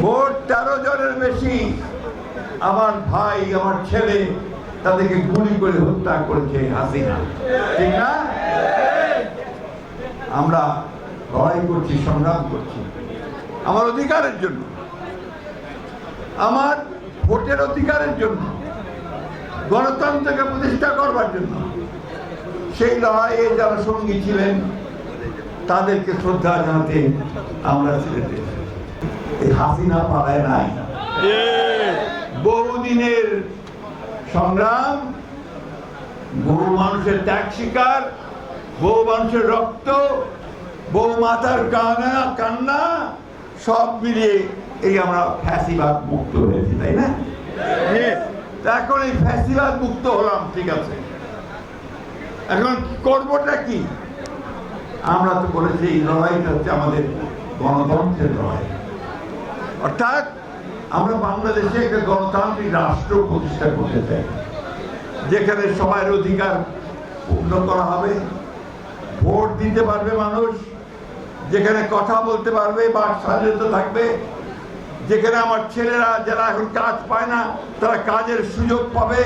Vote তেরো জনের বেশি আমার ভাই, আমার ছেলে তাদেরকে গুলি করে হত্যা করেছে হাসিনা। ঠিক না? আমরা লড়াই করছি, সংগ্রাম করছি। আমার অধিকারের জন্য। আমার ভোটের অধিকারের জন্য। গণতন্ত্রকে প্রতিষ্ঠা করবার জন্য। সেই লড়াইয়ে যারা সঙ্গী ছিলেন, তাদেরকে শ্রদ্ধা জানাতে আমরা ছেড়ে দিয়েছি। এই হাসিনা পালায় নাই। বহুদিনের সংগ্রাম বহু মানুষের ত্যাগ শিকার বহু মানুষের রক্ত বহু মাতার কান্না কান্না সব মিলিয়ে এই আমরা ফ্যাসিবাদ মুক্ত হয়েছি তাই না? এখন এই ফ্যাসিবাদ মুক্ত হলাম ঠিক আছে। এখন করবোটা কি? আমরা তো বলেছি এই লড়াইটা হচ্ছে আমাদের গণতন্ত্রের লড়াই। অর্থাৎ আমরা বাংলাদেশে একটা গণতান্ত্রিক রাষ্ট্র প্রতিষ্ঠা করতে চাই, যেখানে সবার অধিকার পূর্ণ করা হবে, ভোট দিতে পারবে মানুষ, যেখানে কথা বলতে পারবে বা স্বাধীনতা থাকবে, যেখানে আমার ছেলেরা যারা এখন কাজ পায় না, তারা কাজের সুযোগ পাবে,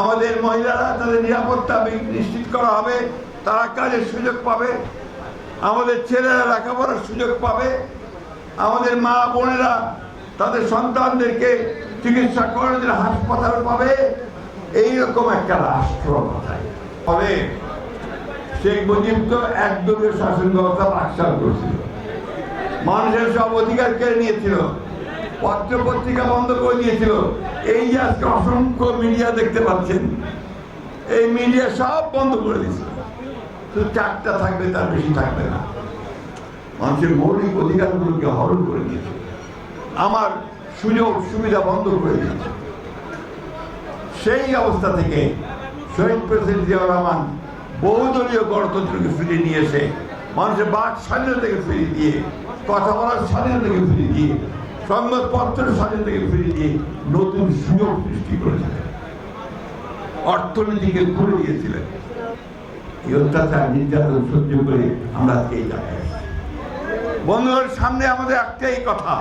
আমাদের মহিলারা তাদের নিরাপত্তা নিশ্চিত করা হবে, তারা কাজের সুযোগ পাবে, আমাদের ছেলেরা লেখাপড়ার সুযোগ পাবে আমাদের মা বোনেরা তাদের সন্তানদেরকে চিকিৎসা জন্য হাসপাতাল পাবে। এইরকম একটা রাষ্ট্র তবে শেখ মুজিব তো একদলীয় শাসন ব্যবস্থা আকসার করছিল। মানুষের সব অধিকার কেড়ে নিয়েছিল। পত্র পত্রিকা বন্ধ করে দিয়েছিল। এই যে আজকে অসংখ্য মিডিয়া দেখতে পাচ্ছেন, এই মিডিয়া সব বন্ধ করে দিয়েছিল। শুধু চারটা থাকবে, তার বেশি থাকবে না। মানুষের মৌলিক অধিকারগুলোকে হরণ করে দিয়েছে আমার সুযোগ, সুবিধা বন্ধ করে দিয়েছে। সেই অবস্থা থেকে শহীদ প্রেসিডেন্ট জিয়াউর রহমান বহুদলীয় গণতন্ত্রকে ফিরিয়ে নিয়ে এসে মানুষের বাক স্বাধীনতাকে ফিরিয়ে দিয়ে, কথা বলার স্বাধীনতাকে ফিরিয়ে দিয়ে, সংবাদপত্রের স্বাধীনতাকে ফিরিয়ে দিয়ে নতুন সুযোগ সৃষ্টি করেছিলেন। অর্থনীতিকে খুলে দিয়েছিলেন এই অত্যাচার, নির্যাতন সহ্য করে আমরা আজকে এই জায়গায়। বন্ধুদের সামনে আমাদের একটাই কথা।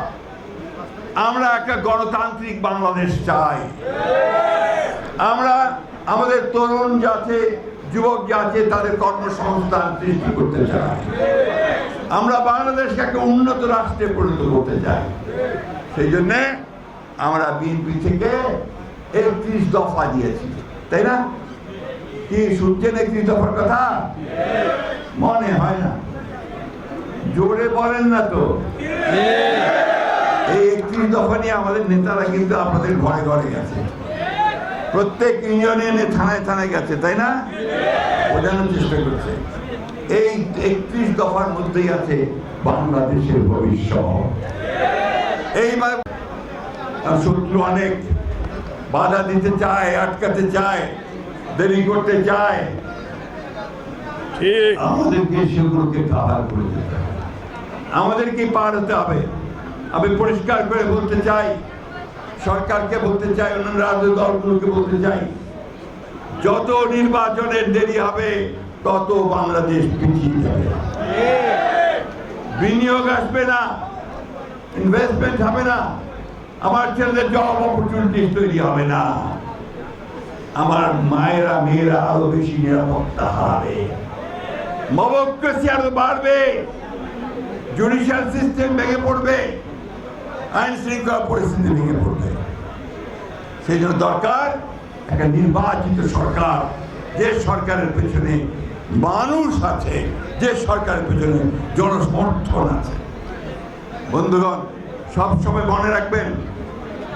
আমরা একটা গণতান্ত্রিক বাংলাদেশ চাই। আমরা আমাদের তরুণ যাতে যুবক যাতে তাদের কর্মসংস্থান সৃষ্টি করতে চাই। আমরা বাংলাদেশকে একটা উন্নত রাষ্ট্রে পরিণত করতে চাই। সেই জন্যে আমরা বিএনপি থেকে একত্রিশ দফা দিয়েছি। তাই না? কি, শুনছেন একত্রিশ দফার কথা? জোরে বলেন না তো। এই একত্রিশ দফা নিয়ে আমাদের নেতারা কিন্তু আপনাদের ঘরে ঘরে গেছে প্রত্যেক ইউনিয়নে থানায় থানায় গেছে তাই না? বোঝানোর চেষ্টা করছে। এই একত্রিশ দফার মধ্যেই আছে বাংলাদেশের ভবিষ্যৎ। এইবার শত্রু অনেক। বাধা দিতে চায় আটকাতে চায় দেরি করতে চায়। আমাদেরকে সেগুলোকে কাভার করে আমাদেরকে পার হতে হবে। আমি পরিষ্কার করে বলতে চাই, সরকারকে বলতে চাই, অন্যান্য রাজ্য দলগুলোকে বলতে চাই, যত নির্বাচনের দেরি হবে, তত বাংলাদেশ পিছিয়ে যাবে। বিনিয়োগ আসবে না ইনভেস্টমেন্ট হবে না, আমার ছেলেদের জব অপরচুনিটি তৈরি হবে না। আমার মায়েরা, মেয়েরা আরও বেশি নিরাপত্তা হারাবে। মবক্রেসি আরও বাড়বে। জুডিশিয়াল সিস্টেম ভেঙে পড়বে, আইন শৃঙ্খলা পরিস্থিতি ভেঙে পড়বে। সেই জন্য দরকার একটা নির্বাচিত সরকার, যে সরকারের পেছনে মানুষ আছে, যে সরকারের পেছনে জনসমর্থন আছে। বন্ধুগণ, সবসময় মনে রাখবেন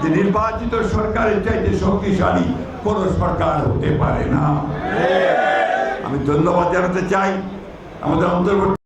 যে নির্বাচিত সরকারের চাইতে শক্তিশালী কোন সরকার হতে পারে না। আমি ধন্যবাদ জানাতে চাই। আমাদের অন্তর্বর্তী